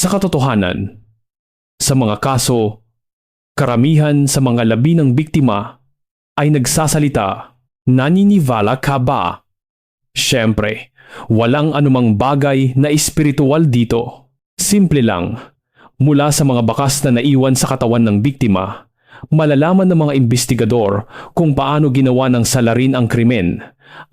Sa katotohanan, sa mga kaso, karamihan sa mga labi ng biktima ay nagsasalita, naniniwala ka ba? Siyempre, walang anumang bagay na espiritual dito. Simple lang, mula sa mga bakas na naiwan sa katawan ng biktima, malalaman ng mga investigador kung paano ginawa ng salarin ang krimen,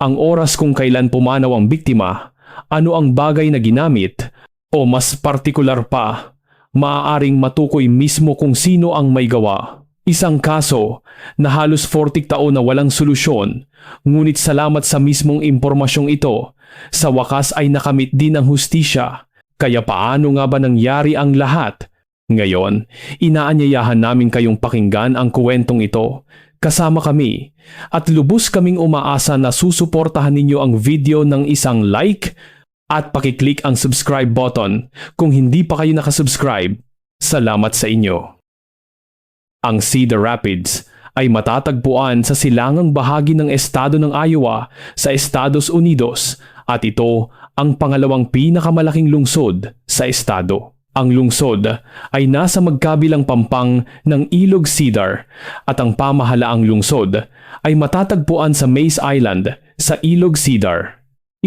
ang oras kung kailan pumanaw ang biktima, ano ang bagay na ginamit, o mas partikular pa, maaaring matukoy mismo kung sino ang may gawa. Isang kaso na halos 40 taon na walang solusyon, ngunit salamat sa mismong impormasyong ito, sa wakas ay nakamit din ang hustisya. Kaya paano nga ba nangyari ang lahat? Ngayon, inaanyayahan namin kayong pakinggan ang kuwentong ito. Kasama kami at lubos kaming umaasa na susuportahan ninyo ang video ng isang like at pakiclick ang subscribe button kung hindi pa kayo nakasubscribe. Salamat sa inyo. Ang Cedar Rapids ay matatagpuan sa silangang bahagi ng estado ng Iowa sa Estados Unidos at ito ang pangalawang pinakamalaking lungsod sa estado. Ang lungsod ay nasa magkabilang pampang ng Ilog Cedar at ang pamahalaang lungsod ay matatagpuan sa Mace Island sa Ilog Cedar.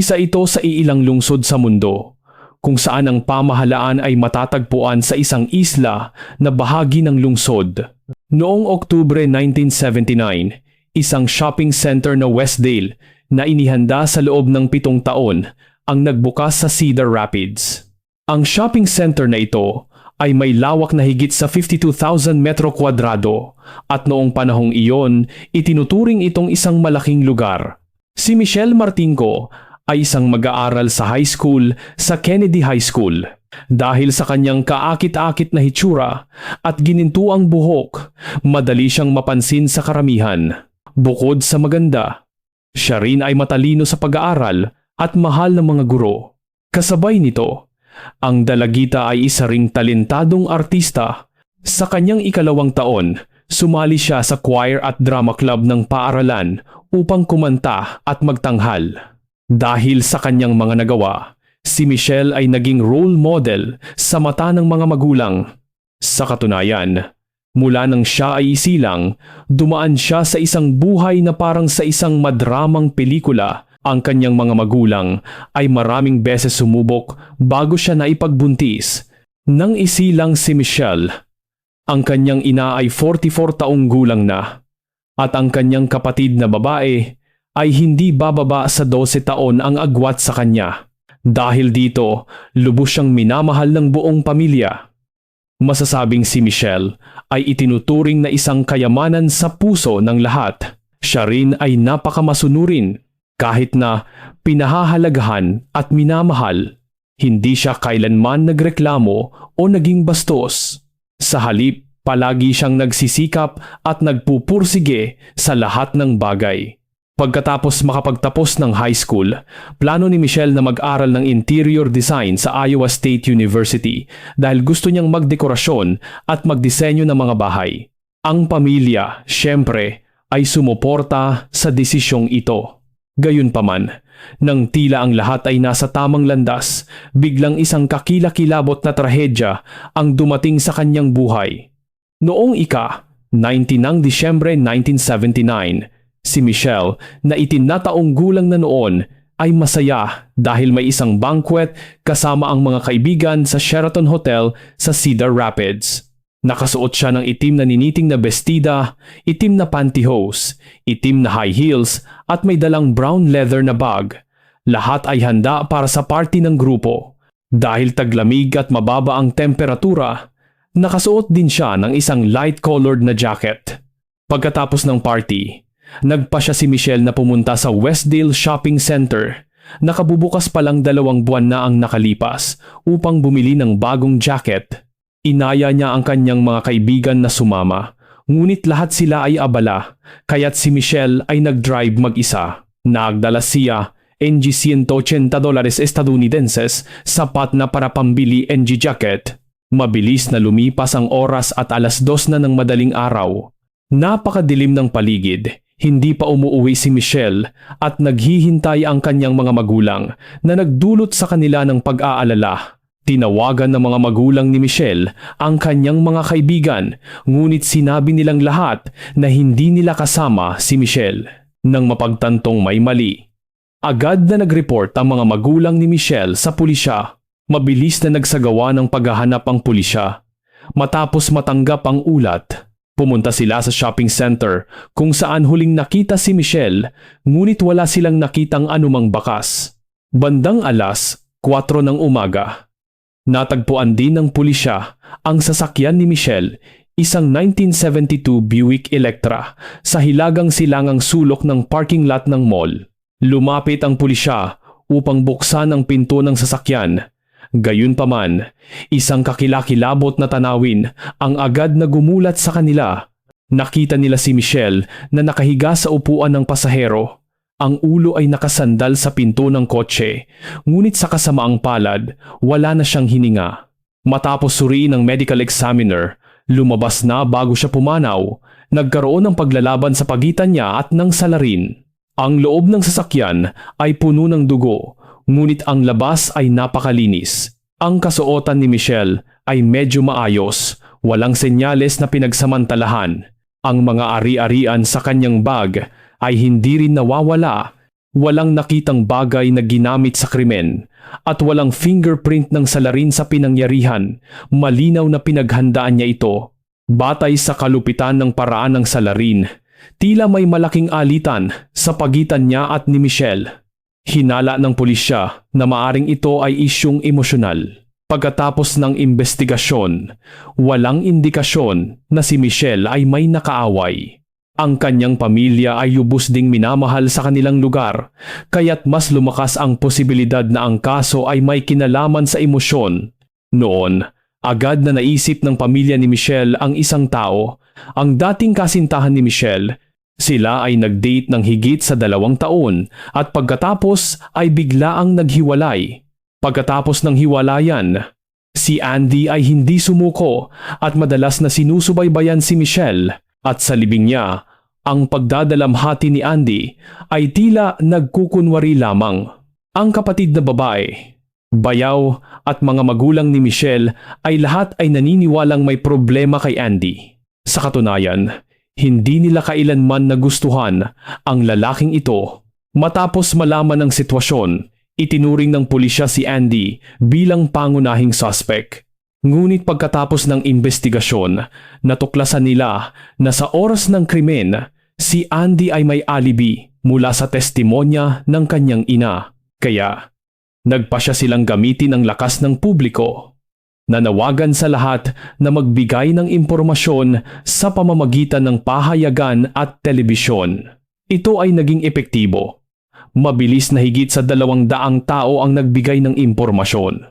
Isa ito sa iilang lungsod sa mundo kung saan ang pamahalaan ay matatagpuan sa isang isla na bahagi ng lungsod. Noong Oktubre 1979, isang shopping center na Westdale na inihanda sa loob ng pitong taon ang nagbukas sa Cedar Rapids. Ang shopping center na ito ay may lawak na higit sa 52,000 metro kwadrado at noong panahong iyon, itinuturing itong isang malaking lugar. Si Michelle Martinko ay isang mag-aaral sa high school sa Kennedy High School. Dahil sa kanyang kaakit-akit na hitsura at ginintuang buhok, madali siyang mapansin sa karamihan. Bukod sa maganda, siya rin ay matalino sa pag-aaral at mahal ng mga guro. Kasabay nito, ang dalagita ay isa ring talentadong artista. Sa kanyang ikalawang taon, sumali siya sa choir at drama club ng paaralan upang kumanta at magtanghal. Dahil sa kanyang mga nagawa, si Michelle ay naging role model sa mata ng mga magulang. Sa katunayan, mula nang siya ay isilang, dumaan siya sa isang buhay na parang sa isang madramang pelikula. Ang kanyang mga magulang ay maraming beses sumubok bago siya naipagbuntis. Nang isilang si Michelle, ang kanyang ina ay 44 taong gulang na at ang kanyang kapatid na babae ay hindi bababa sa 12 taon ang agwat sa kanya. Dahil dito, lubos siyang minamahal ng buong pamilya. Masasabing si Michelle ay itinuturing na isang kayamanan sa puso ng lahat. Siya rin ay napakamasunurin kahit na pinahahalagahan at minamahal. Hindi siya kailanman nagreklamo o naging bastos. Sa halip, palagi siyang nagsisikap at nagpupursige sa lahat ng bagay. Pagkatapos makapagtapos ng high school, plano ni Michelle na mag-aral ng interior design sa Iowa State University dahil gusto niyang magdekorasyon at magdisenyo ng mga bahay. Ang pamilya, syempre, ay sumuporta sa desisyong ito. Gayunpaman, nang tila ang lahat ay nasa tamang landas, biglang isang kakilakilabot na trahedya ang dumating sa kanyang buhay. Noong ika, 19 ng Disyembre 1979, Si Michelle na itinataong gulang na noon ay masaya dahil may isang banquet kasama ang mga kaibigan sa Sheraton Hotel sa Cedar Rapids. Nakasuot siya ng itim na niniting na bestida, itim na pantyhose, itim na high heels at may dalang brown leather na bag. Lahat ay handa para sa party ng grupo. Dahil taglamig at mababa ang temperatura, nakasuot din siya ng isang light-colored na jacket. Pagkatapos ng party, Nagpa siya si Michelle na pumunta sa Westdale Shopping Center. Nakabubukas pa lang dalawang buwan na ang nakalipas upang bumili ng bagong jacket. Inaya niya ang kanyang mga kaibigan na sumama. Ngunit lahat sila ay abala, kaya't si Michelle ay nag-drive mag-isa. Nagdala siya NG 180 dollars estadounidenses sapat na para pambili NG jacket. Mabilis na lumipas ang oras at alas dos na ng madaling araw. Napakadilim ng paligid hindi pa umuuwi si Michelle at naghihintay ang kanyang mga magulang na nagdulot sa kanila ng pag-aalala. Tinawagan ng mga magulang ni Michelle ang kanyang mga kaibigan ngunit sinabi nilang lahat na hindi nila kasama si Michelle. Nang mapagtantong may mali, agad na nag-report ang mga magulang ni Michelle sa pulisya. Mabilis na nagsagawa ng paghahanap ang pulisya. Matapos matanggap ang ulat, pumunta sila sa shopping center kung saan huling nakita si Michelle ngunit wala silang nakitang anumang bakas. Bandang alas 4 ng umaga, Natagpuan din ng pulisya ang sasakyan ni Michelle, isang 1972 Buick Electra, sa hilagang silangang sulok ng parking lot ng mall. Lumapit ang pulisya upang buksan ang pinto ng sasakyan. Gayunpaman, isang kakilakilabot na tanawin ang agad na gumulat sa kanila. Nakita nila si Michelle na nakahiga sa upuan ng pasahero ang ulo ay nakasandal sa pinto ng kotse, ngunit sa kasamaang palad, wala na siyang hininga. Matapos suriin ng medical examiner, lumabas na bago siya pumanaw, nagkaroon ng paglalaban sa pagitan niya at ng salarin. Ang loob ng sasakyan ay puno ng dugo, ngunit ang labas ay napakalinis. Ang kasuotan ni Michelle ay medyo maayos, walang senyales na pinagsamantalahan. Ang mga ari-arian sa kanyang bag ay hindi rin nawawala. Walang nakitang bagay na ginamit sa krimen at walang fingerprint ng salarin sa pinangyarihan. Malinaw na pinaghandaan niya ito. Batay sa kalupitan ng paraan ng salarin, tila may malaking alitan sa pagitan niya at ni Michelle. Hinala ng pulisya na maaring ito ay isyong emosyonal. Pagkatapos ng investigasyon, walang indikasyon na si Michelle ay may nakaaway. Ang kanyang pamilya ay lubos ding minamahal sa kanilang lugar, kaya't mas lumakas ang posibilidad na ang kaso ay may kinalaman sa emosyon. Noon, agad na naisip ng pamilya ni Michelle ang isang tao, ang dating kasintahan ni Michelle. Sila ay nag-date ng higit sa dalawang taon at pagkatapos ay bigla ang naghiwalay. Pagkatapos ng hiwalayan, si Andy ay hindi sumuko at madalas na sinusubaybayan si Michelle at sa libing niya ang pagdadalamhati ni Andy ay tila nagkukunwari lamang. Ang kapatid na babae, bayaw at mga magulang ni Michelle ay lahat ay naniniwalang may problema kay Andy. Sa katunayan, hindi nila kailanman nagustuhan ang lalaking ito. Matapos malaman ang sitwasyon, itinuring ng pulisya si Andy bilang pangunahing suspect. Ngunit pagkatapos ng investigasyon, natuklasan nila na sa oras ng krimen, si Andy ay may alibi mula sa testimonya ng kanyang ina. Kaya, nagpa siya silang gamitin ang lakas ng publiko. Nanawagan sa lahat na magbigay ng impormasyon sa pamamagitan ng pahayagan at telebisyon. Ito ay naging epektibo. Mabilis na higit sa dalawang daang tao ang nagbigay ng impormasyon.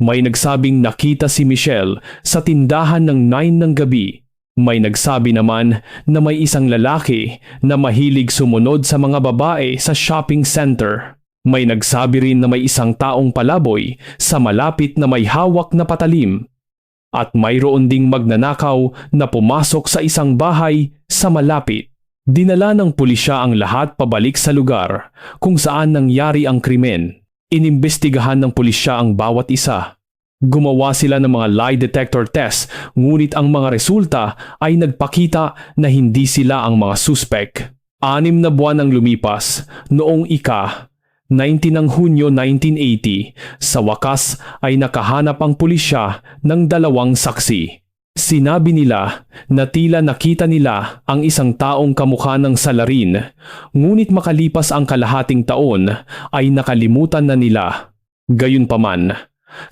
May nagsabing nakita si Michelle sa tindahan ng 9 ng gabi. May nagsabi naman na may isang lalaki na mahilig sumunod sa mga babae sa shopping center. May nagsabi rin na may isang taong palaboy sa malapit na may hawak na patalim. At mayroon ding magnanakaw na pumasok sa isang bahay sa malapit. Dinala ng pulisya ang lahat pabalik sa lugar kung saan nangyari ang krimen. Inimbestigahan ng pulisya ang bawat isa. Gumawa sila ng mga lie detector test ngunit ang mga resulta ay nagpakita na hindi sila ang mga suspect. Anim na buwan ang lumipas noong ika 19 ng Hunyo 1980, sa wakas ay nakahanap ang pulisya ng dalawang saksi. Sinabi nila na tila nakita nila ang isang taong kamukha ng salarin, ngunit makalipas ang kalahating taon ay nakalimutan na nila. Gayunpaman,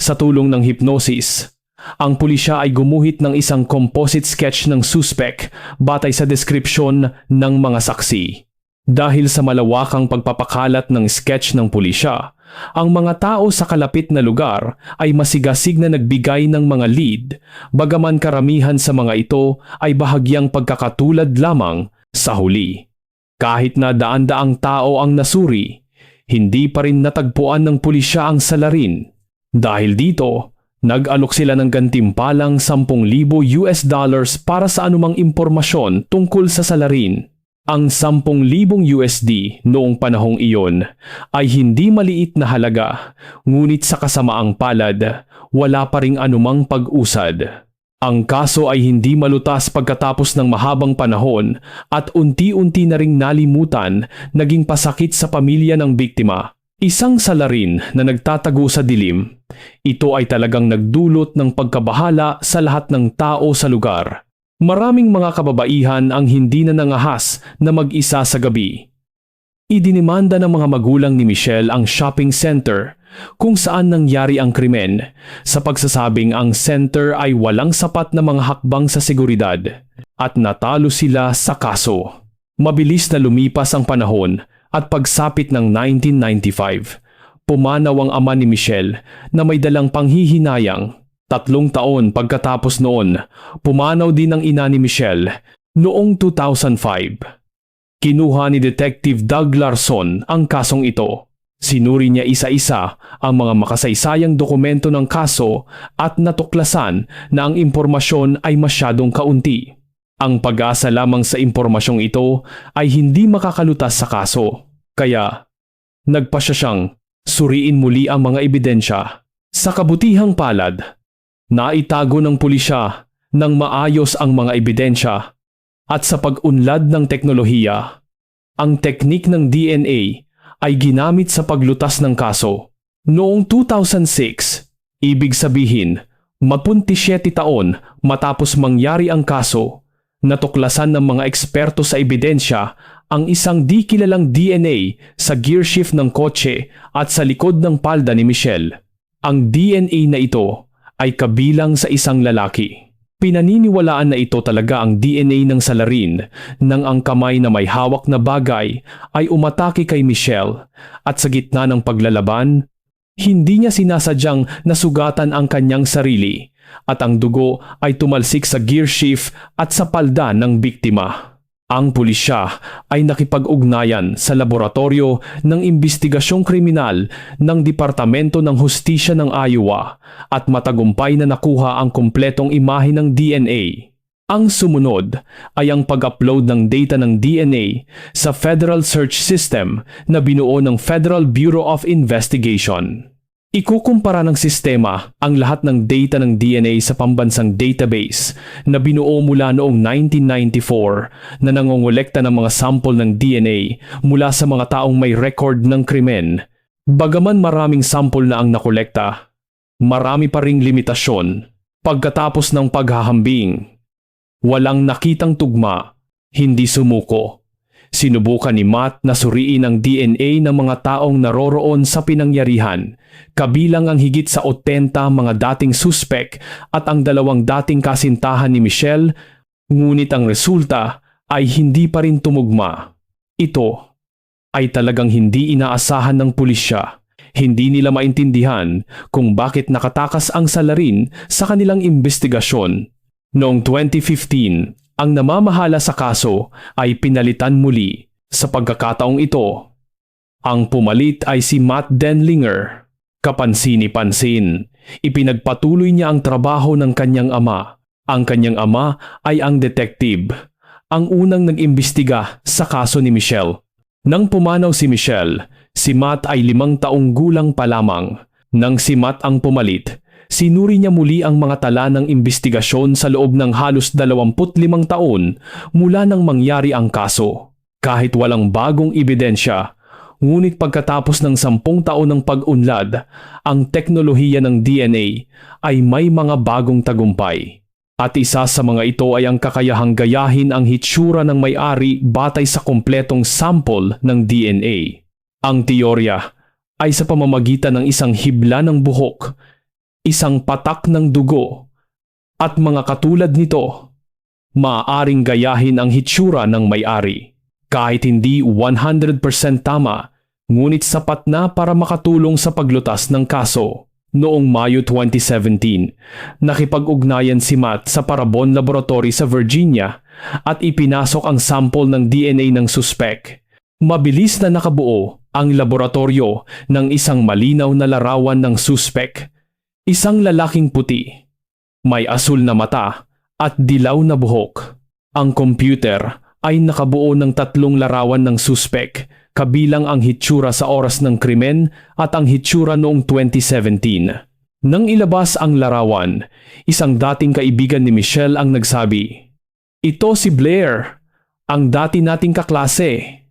sa tulong ng hypnosis, ang pulisya ay gumuhit ng isang composite sketch ng suspect batay sa deskripsyon ng mga saksi. Dahil sa malawakang pagpapakalat ng sketch ng pulisya, ang mga tao sa kalapit na lugar ay masigasig na nagbigay ng mga lead, bagaman karamihan sa mga ito ay bahagyang pagkakatulad lamang sa huli. Kahit na daan-daang tao ang nasuri, hindi pa rin natagpuan ng pulisya ang salarin. Dahil dito, nag-alok sila ng gantimpalang 10,000 US dollars para sa anumang impormasyon tungkol sa salarin. Ang 10,000 USD noong panahong iyon ay hindi maliit na halaga, ngunit sa kasamaang palad, wala pa ring anumang pag-usad. Ang kaso ay hindi malutas pagkatapos ng mahabang panahon at unti-unti na ring nalimutan naging pasakit sa pamilya ng biktima. Isang salarin na nagtatago sa dilim. Ito ay talagang nagdulot ng pagkabahala sa lahat ng tao sa lugar. Maraming mga kababaihan ang hindi na nangahas na mag-isa sa gabi. Idinimanda ng mga magulang ni Michelle ang shopping center kung saan nangyari ang krimen sa pagsasabing ang center ay walang sapat na mga hakbang sa seguridad at natalo sila sa kaso. Mabilis na lumipas ang panahon at pagsapit ng 1995, pumanaw ang ama ni Michelle na may dalang panghihinayang Tatlong taon pagkatapos noon, pumanaw din ang ina ni Michelle noong 2005. Kinuha ni Detective Doug Larson ang kasong ito. Sinuri niya isa-isa ang mga makasaysayang dokumento ng kaso at natuklasan na ang impormasyon ay masyadong kaunti. Ang pag-asa lamang sa impormasyong ito ay hindi makakalutas sa kaso. Kaya, nagpasya siyang suriin muli ang mga ebidensya. Sa kabutihang palad, Naitago ng pulisya ng maayos ang mga ebidensya at sa pag-unlad ng teknolohiya, ang teknik ng DNA ay ginamit sa paglutas ng kaso. Noong 2006, ibig sabihin, mapuntisyete taon matapos mangyari ang kaso, natuklasan ng mga eksperto sa ebidensya ang isang di kilalang DNA sa gearshift ng kotse at sa likod ng palda ni Michelle. Ang DNA na ito ay kabilang sa isang lalaki. Pinaniniwalaan na ito talaga ang DNA ng salarin nang ang kamay na may hawak na bagay ay umatake kay Michelle at sa gitna ng paglalaban, hindi niya sinasadyang nasugatan ang kanyang sarili at ang dugo ay tumalsik sa gear shift at sa palda ng biktima. Ang pulisya ay nakipag-ugnayan sa laboratorio ng investigasyong kriminal ng Departamento ng Hustisya ng Iowa at matagumpay na nakuha ang kompletong imahe ng DNA. Ang sumunod ay ang pag-upload ng data ng DNA sa Federal Search System na binuo ng Federal Bureau of Investigation. Ikukumpara ng sistema ang lahat ng data ng DNA sa pambansang database na binuo mula noong 1994 na nangongolekta ng mga sample ng DNA mula sa mga taong may record ng krimen. Bagaman maraming sample na ang nakolekta, marami pa ring limitasyon. Pagkatapos ng paghahambing, walang nakitang tugma, hindi sumuko Sinubukan ni Matt na suriin ang DNA ng mga taong naroroon sa pinangyarihan, kabilang ang higit sa 80 mga dating suspek at ang dalawang dating kasintahan ni Michelle, ngunit ang resulta ay hindi pa rin tumugma. Ito ay talagang hindi inaasahan ng pulisya. Hindi nila maintindihan kung bakit nakatakas ang salarin sa kanilang investigasyon. Noong 2015, ang namamahala sa kaso ay pinalitan muli sa pagkakataong ito. Ang pumalit ay si Matt Denlinger. Kapansini-pansin, ipinagpatuloy niya ang trabaho ng kanyang ama. Ang kanyang ama ay ang detective, ang unang nag-imbestiga sa kaso ni Michelle. Nang pumanaw si Michelle, si Matt ay limang taong gulang pa lamang. Nang si Matt ang pumalit, sinuri niya muli ang mga tala ng investigasyon sa loob ng halos 25 taon mula nang mangyari ang kaso. Kahit walang bagong ebidensya, ngunit pagkatapos ng sampung taon ng pag-unlad, ang teknolohiya ng DNA ay may mga bagong tagumpay. At isa sa mga ito ay ang kakayahang gayahin ang hitsura ng may-ari batay sa kompletong sample ng DNA. Ang teorya ay sa pamamagitan ng isang hibla ng buhok isang patak ng dugo, at mga katulad nito, maaaring gayahin ang hitsura ng may-ari. Kahit hindi 100% tama, ngunit sapat na para makatulong sa paglutas ng kaso. Noong Mayo 2017, nakipag-ugnayan si Matt sa Parabon Laboratory sa Virginia at ipinasok ang sample ng DNA ng suspek. Mabilis na nakabuo ang laboratorio ng isang malinaw na larawan ng suspek Isang lalaking puti, may asul na mata at dilaw na buhok. Ang computer ay nakabuo ng tatlong larawan ng suspek, kabilang ang hitsura sa oras ng krimen at ang hitsura noong 2017. Nang ilabas ang larawan, isang dating kaibigan ni Michelle ang nagsabi, Ito si Blair, ang dati nating kaklase.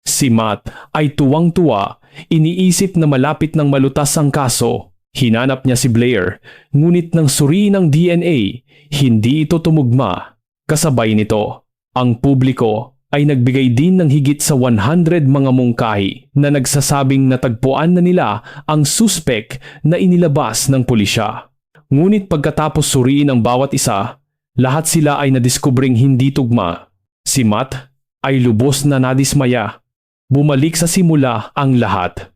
Si Matt ay tuwang-tuwa, iniisip na malapit ng malutas ang kaso. Hinanap niya si Blair, ngunit nang suriin ng DNA, hindi ito tumugma. Kasabay nito, ang publiko ay nagbigay din ng higit sa 100 mga mungkahi na nagsasabing natagpuan na nila ang suspek na inilabas ng pulisya. Ngunit pagkatapos suriin ang bawat isa, lahat sila ay nadiskubring hindi tugma. Si Matt ay lubos na nadismaya. Bumalik sa simula ang lahat.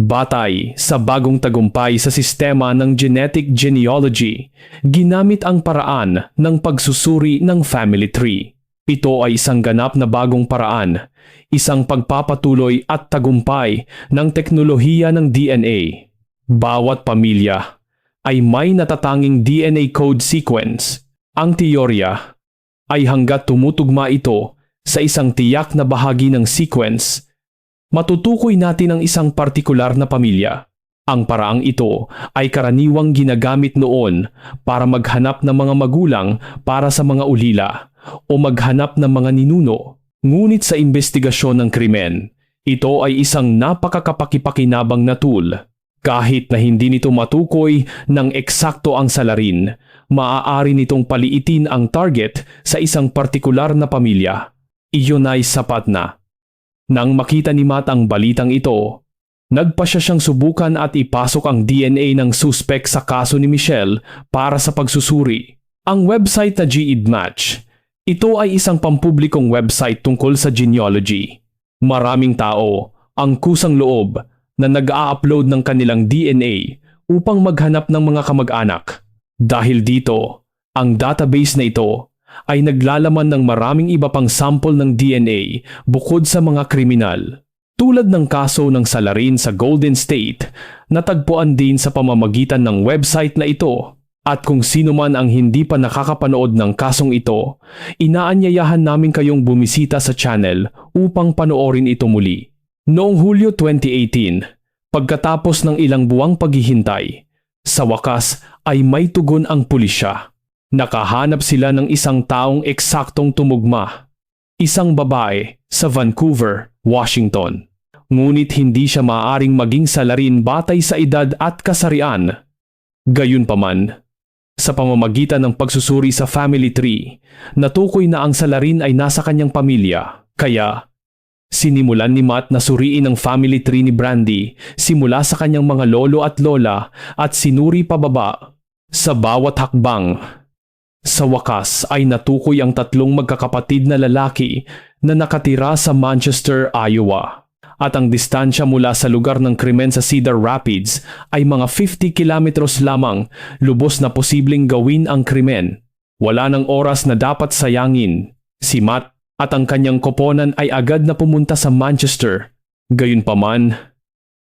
Batay sa bagong tagumpay sa sistema ng genetic genealogy, ginamit ang paraan ng pagsusuri ng family tree. Ito ay isang ganap na bagong paraan, isang pagpapatuloy at tagumpay ng teknolohiya ng DNA. Bawat pamilya ay may natatanging DNA code sequence. Ang teorya ay hanggat tumutugma ito sa isang tiyak na bahagi ng sequence, matutukoy natin ang isang partikular na pamilya. Ang paraang ito ay karaniwang ginagamit noon para maghanap ng mga magulang para sa mga ulila o maghanap ng mga ninuno. Ngunit sa investigasyon ng krimen, ito ay isang napakakapakipakinabang na tool. Kahit na hindi nito matukoy ng eksakto ang salarin, maaari nitong paliitin ang target sa isang partikular na pamilya. Iyon ay sapat na. Nang makita ni Matt ang balitang ito, nagpa siya siyang subukan at ipasok ang DNA ng suspek sa kaso ni Michelle para sa pagsusuri. Ang website na GEDmatch, ito ay isang pampublikong website tungkol sa genealogy. Maraming tao ang kusang loob na nag-a-upload ng kanilang DNA upang maghanap ng mga kamag-anak. Dahil dito, ang database na ito ay naglalaman ng maraming iba pang sample ng DNA bukod sa mga kriminal. Tulad ng kaso ng salarin sa Golden State, natagpuan din sa pamamagitan ng website na ito. At kung sino man ang hindi pa nakakapanood ng kasong ito, inaanyayahan namin kayong bumisita sa channel upang panoorin ito muli. Noong Hulyo 2018, pagkatapos ng ilang buwang paghihintay, sa wakas ay may tugon ang pulisya. Nakahanap sila ng isang taong eksaktong tumugma. Isang babae sa Vancouver, Washington. Ngunit hindi siya maaaring maging salarin batay sa edad at kasarian. Gayunpaman, sa pamamagitan ng pagsusuri sa family tree, natukoy na ang salarin ay nasa kanyang pamilya. Kaya, sinimulan ni Matt na suriin ang family tree ni Brandy simula sa kanyang mga lolo at lola at sinuri pababa sa bawat hakbang. Sa wakas ay natukoy ang tatlong magkakapatid na lalaki na nakatira sa Manchester, Iowa. At ang distansya mula sa lugar ng krimen sa Cedar Rapids ay mga 50 kilometros lamang lubos na posibleng gawin ang krimen. Wala ng oras na dapat sayangin. Si Matt at ang kanyang koponan ay agad na pumunta sa Manchester. Gayunpaman,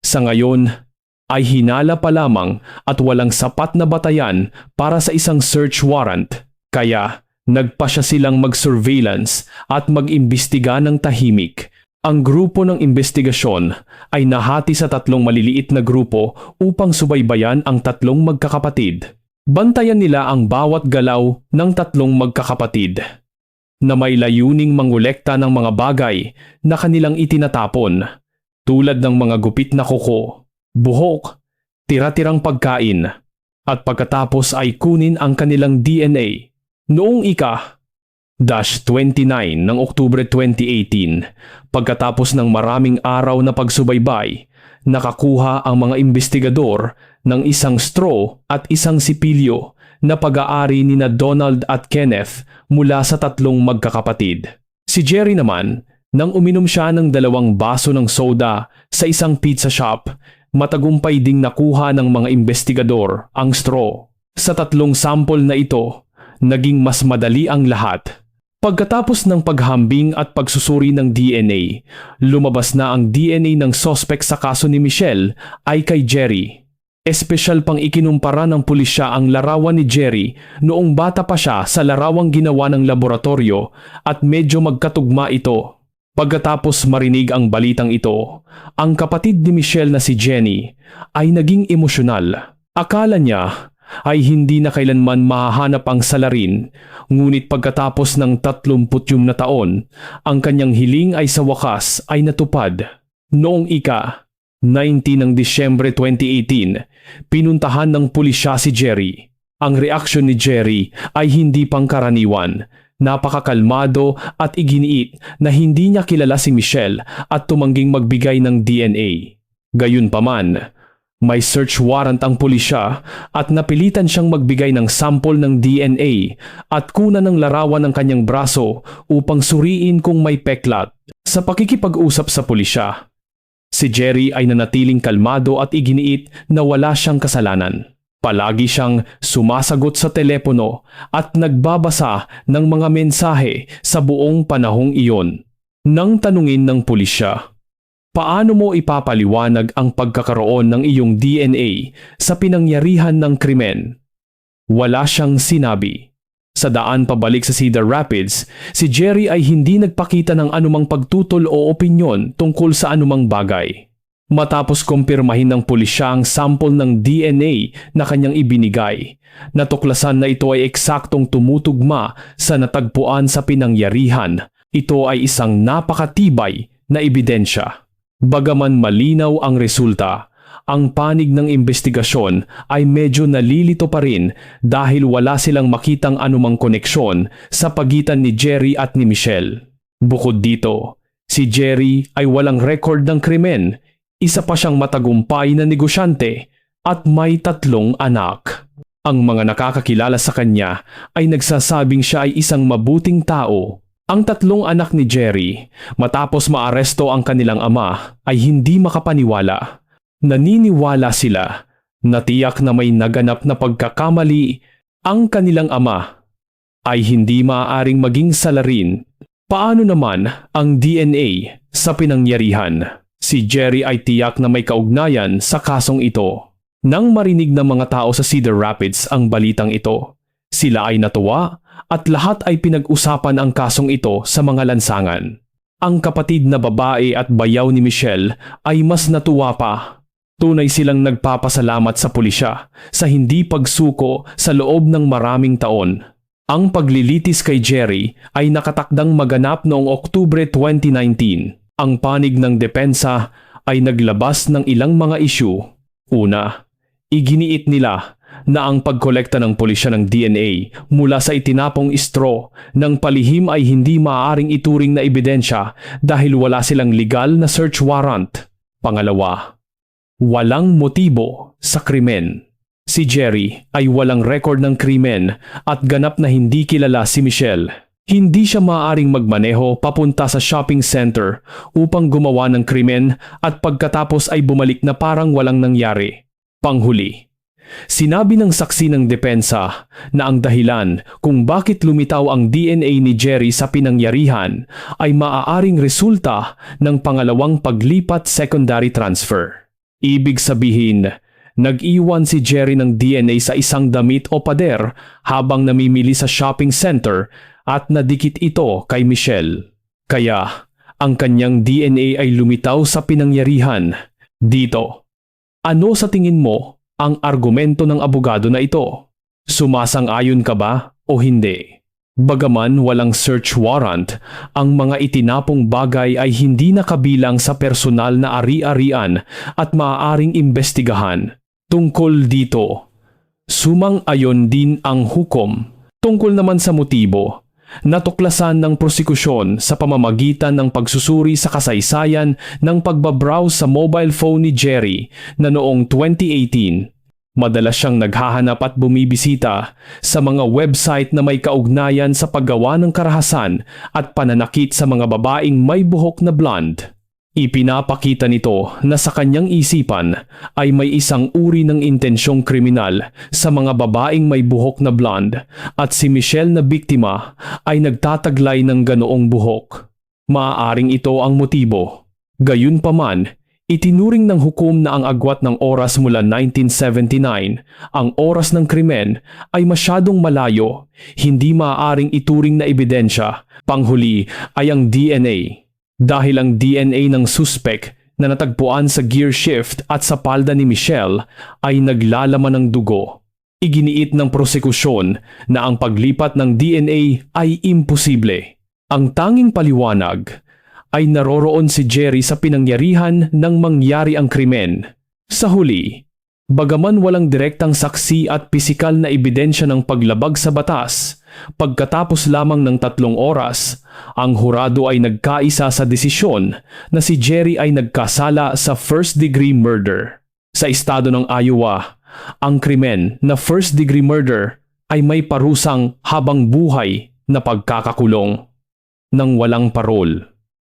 sa ngayon ay hinala pa lamang at walang sapat na batayan para sa isang search warrant. Kaya nagpa siya silang mag-surveillance at mag-imbestiga ng tahimik. Ang grupo ng investigasyon ay nahati sa tatlong maliliit na grupo upang subaybayan ang tatlong magkakapatid. Bantayan nila ang bawat galaw ng tatlong magkakapatid na may layuning mangolekta ng mga bagay na kanilang itinatapon tulad ng mga gupit na kuko, buhok, tira-tirang pagkain at pagkatapos ay kunin ang kanilang DNA. Noong ika 29 ng Oktubre 2018, pagkatapos ng maraming araw na pagsubaybay, nakakuha ang mga investigador ng isang straw at isang sipilyo na pag-aari ni na Donald at Kenneth mula sa tatlong magkakapatid. Si Jerry naman, nang uminom siya ng dalawang baso ng soda sa isang pizza shop, matagumpay ding nakuha ng mga investigador ang straw. Sa tatlong sample na ito, naging mas madali ang lahat Pagkatapos ng paghambing at pagsusuri ng DNA, lumabas na ang DNA ng sospek sa kaso ni Michelle ay kay Jerry. Espesyal pang ikinumpara ng pulisya ang larawan ni Jerry noong bata pa siya sa larawang ginawa ng laboratorio at medyo magkatugma ito. Pagkatapos marinig ang balitang ito, ang kapatid ni Michelle na si Jenny ay naging emosyonal. Akala niya ay hindi na kailanman mahahanap ang salarin, ngunit pagkatapos ng 30 na taon, ang kanyang hiling ay sa wakas ay natupad. Noong ika, 19 ng Disyembre 2018, pinuntahan ng pulisya si Jerry. Ang reaksyon ni Jerry ay hindi pangkaraniwan. Napakakalmado at iginiit na hindi niya kilala si Michelle at tumangging magbigay ng DNA. Gayunpaman, may search warrant ang pulisya at napilitan siyang magbigay ng sample ng DNA at kunan ng larawan ng kanyang braso upang suriin kung may peklat. Sa pakikipag-usap sa pulisya, si Jerry ay nanatiling kalmado at iginiit na wala siyang kasalanan. Palagi siyang sumasagot sa telepono at nagbabasa ng mga mensahe sa buong panahong iyon. Nang tanungin ng pulisya, paano mo ipapaliwanag ang pagkakaroon ng iyong DNA sa pinangyarihan ng krimen? Wala siyang sinabi. Sa daan pabalik sa Cedar Rapids, si Jerry ay hindi nagpakita ng anumang pagtutol o opinyon tungkol sa anumang bagay. Matapos kumpirmahin ng pulisya ang sample ng DNA na kanyang ibinigay, natuklasan na ito ay eksaktong tumutugma sa natagpuan sa pinangyarihan. Ito ay isang napakatibay na ebidensya. Bagaman malinaw ang resulta, ang panig ng investigasyon ay medyo nalilito pa rin dahil wala silang makitang anumang koneksyon sa pagitan ni Jerry at ni Michelle. Bukod dito, si Jerry ay walang record ng krimen isa pa siyang matagumpay na negosyante at may tatlong anak. Ang mga nakakakilala sa kanya ay nagsasabing siya ay isang mabuting tao. Ang tatlong anak ni Jerry, matapos maaresto ang kanilang ama, ay hindi makapaniwala. Naniniwala sila na tiyak na may naganap na pagkakamali ang kanilang ama ay hindi maaaring maging salarin. Paano naman ang DNA sa pinangyarihan? Si Jerry ay tiyak na may kaugnayan sa kasong ito. Nang marinig ng mga tao sa Cedar Rapids ang balitang ito, sila ay natuwa at lahat ay pinag-usapan ang kasong ito sa mga lansangan. Ang kapatid na babae at bayaw ni Michelle ay mas natuwa pa. Tunay silang nagpapasalamat sa pulisya sa hindi pagsuko sa loob ng maraming taon. Ang paglilitis kay Jerry ay nakatakdang maganap noong Oktubre 2019 ang panig ng depensa ay naglabas ng ilang mga isyu. Una, iginiit nila na ang pagkolekta ng pulisya ng DNA mula sa itinapong straw ng palihim ay hindi maaaring ituring na ebidensya dahil wala silang legal na search warrant. Pangalawa, walang motibo sa krimen. Si Jerry ay walang record ng krimen at ganap na hindi kilala si Michelle. Hindi siya maaaring magmaneho papunta sa shopping center upang gumawa ng krimen at pagkatapos ay bumalik na parang walang nangyari. Panghuli. Sinabi ng saksi ng depensa na ang dahilan kung bakit lumitaw ang DNA ni Jerry sa pinangyarihan ay maaaring resulta ng pangalawang paglipat secondary transfer. Ibig sabihin, nag-iwan si Jerry ng DNA sa isang damit o pader habang namimili sa shopping center at nadikit ito kay Michelle. Kaya ang kanyang DNA ay lumitaw sa pinangyarihan. Dito, ano sa tingin mo ang argumento ng abogado na ito? Sumasang-ayon ka ba o hindi? Bagaman walang search warrant, ang mga itinapong bagay ay hindi nakabilang sa personal na ari-arian at maaaring imbestigahan. Tungkol dito, sumang-ayon din ang hukom. Tungkol naman sa motibo, natuklasan ng prosekusyon sa pamamagitan ng pagsusuri sa kasaysayan ng pagbabrowse sa mobile phone ni Jerry na noong 2018. Madalas siyang naghahanap at bumibisita sa mga website na may kaugnayan sa paggawa ng karahasan at pananakit sa mga babaeng may buhok na blonde. Ipinapakita nito na sa kanyang isipan ay may isang uri ng intensyong kriminal sa mga babaeng may buhok na blonde at si Michelle na biktima ay nagtataglay ng ganoong buhok. Maaaring ito ang motibo. Gayunpaman, Itinuring ng hukom na ang agwat ng oras mula 1979, ang oras ng krimen, ay masyadong malayo, hindi maaaring ituring na ebidensya. Panghuli ay ang DNA. Dahil ang DNA ng suspect na natagpuan sa gear shift at sa palda ni Michelle ay naglalaman ng dugo. Iginiit ng prosekusyon na ang paglipat ng DNA ay imposible. Ang tanging paliwanag ay naroroon si Jerry sa pinangyarihan nang mangyari ang krimen. Sa huli, bagaman walang direktang saksi at pisikal na ebidensya ng paglabag sa batas, pagkatapos lamang ng tatlong oras, ang hurado ay nagkaisa sa desisyon na si Jerry ay nagkasala sa first-degree murder. Sa estado ng Iowa, ang krimen na first-degree murder ay may parusang habang buhay na pagkakakulong ng walang parol.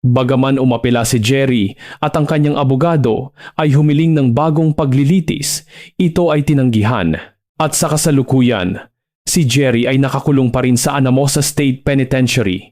Bagaman umapela si Jerry at ang kanyang abogado ay humiling ng bagong paglilitis, ito ay tinanggihan. At sa kasalukuyan, si Jerry ay nakakulong pa rin sa Anamosa State Penitentiary.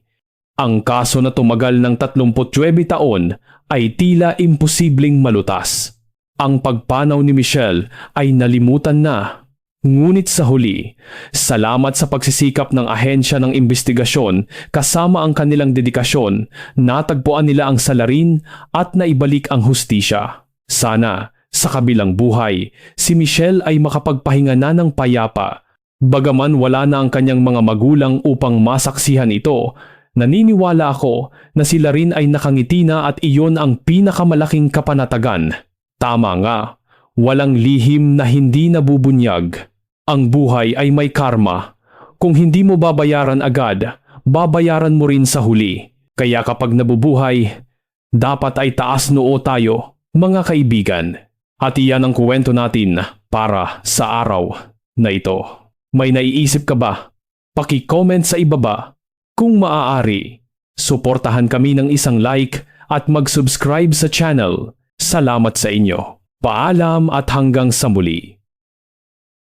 Ang kaso na tumagal ng 39 taon ay tila imposibleng malutas. Ang pagpanaw ni Michelle ay nalimutan na Ngunit sa huli, salamat sa pagsisikap ng ahensya ng investigasyon kasama ang kanilang dedikasyon, natagpuan nila ang salarin at naibalik ang hustisya. Sana, sa kabilang buhay, si Michelle ay makapagpahinga na ng payapa. Bagaman wala na ang kanyang mga magulang upang masaksihan ito, naniniwala ako na sila rin ay nakangiti na at iyon ang pinakamalaking kapanatagan. Tama nga, walang lihim na hindi nabubunyag. Ang buhay ay may karma. Kung hindi mo babayaran agad, babayaran mo rin sa huli. Kaya kapag nabubuhay, dapat ay taas noo tayo, mga kaibigan. At iyan ang kuwento natin para sa araw na ito. May naiisip ka ba? Paki-comment sa ibaba. Kung maaari, suportahan kami ng isang like at mag-subscribe sa channel. Salamat sa inyo. Paalam at hanggang sa muli.